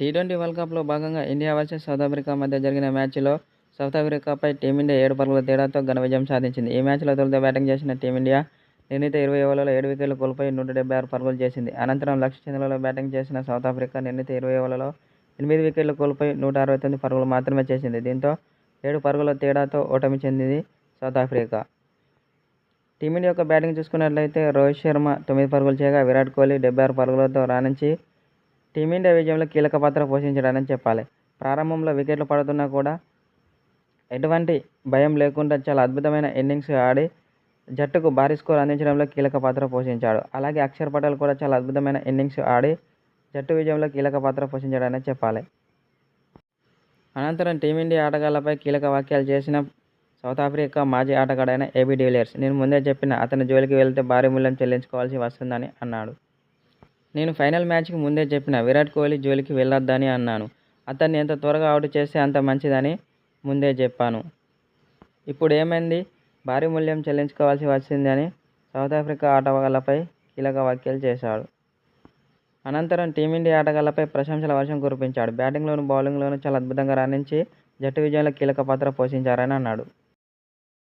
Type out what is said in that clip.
T twenty world కప్లో భాగంగా India versus south Africa మధ్య జరిగిన మ్యాచ్లో సౌత్ ఆఫ్రికాపై టీమిండియా ఏడు పరుగుల తేడాతో ఘన విజయం సాధించింది. ఈ మ్యాచ్లో తొలుత బ్యాటింగ్ చేసిన టీమిండియా నిర్ణీత ఇరవై ఓవర్లలో ఏడు వికెట్లు కోల్పోయి నూట డెబ్బై ఆరు పరుగులు చేసింది. అనంతరం లక్ష్య చంద్రలో బ్యాటింగ్ చేసిన సౌత్ ఆఫ్రికా నిర్ణీత ఇరవై ఓవర్లలో ఎనిమిది వికెట్లు కోల్పోయి నూట అరవై తొమ్మిది పరుగులు మాత్రమే చేసింది. దీంతో ఏడు పరుగుల తేడాతో ఓటమి చెందింది సౌత్ ఆఫ్రికా. టీమిండియా యొక్క బ్యాటింగ్ చూసుకున్నట్లయితే రోహిత్ శర్మ తొమ్మిది పరుగులు చేయగా విరాట్ కోహ్లీ డెబ్బై ఆరు పరుగులతో రాణించి టీమిండియా విజయంలో కీలక పాత్ర పోషించడానని చెప్పాలి. ప్రారంభంలో వికెట్లు పడుతున్నా కూడా ఎటువంటి భయం లేకుండా చాలా అద్భుతమైన ఇన్నింగ్స్ ఆడి జట్టుకు భారీ స్కోర్ అందించడంలో కీలక పాత్ర పోషించాడు. అలాగే అక్షర్ పటేల్ కూడా చాలా అద్భుతమైన ఇన్నింగ్స్ ఆడి జట్టు విజయంలో కీలక పాత్ర పోషించాడని చెప్పాలి. అనంతరం టీమిండియా ఆటగాళ్ళపై కీలక వ్యాఖ్యలు చేసిన సౌత్ ఆఫ్రికా మాజీ ఆటగాడైన ఏబీ డివిలియర్స్ నేను ముందే చెప్పిన అతని జోలికి వెళ్తే భారీ మూల్యం చెల్లించుకోవాల్సి వస్తుందని అన్నాడు. నేను ఫైనల్ మ్యాచ్కి ముందే చెప్పిన విరాట్ కోహ్లీ జోలికి వెళ్ళొద్దని అన్నాను. అతన్ని ఎంత త్వరగా అవుట్ చేస్తే అంత మంచిదని ముందే చెప్పాను. ఇప్పుడు ఏమైంది? భారీ మూల్యం చెల్లించుకోవాల్సి వచ్చిందని సౌత్ ఆఫ్రికా ఆటగాళ్ళపై కీలక వ్యాఖ్యలు చేశాడు. అనంతరం టీమిండియా ఆటగాళ్ళపై ప్రశంసల వర్షం కురిపించాడు. బ్యాటింగ్లోను బౌలింగ్లోనూ చాలా అద్భుతంగా రాణించి జట్టు విజయంలో కీలక పాత్ర పోషించారని అన్నాడు.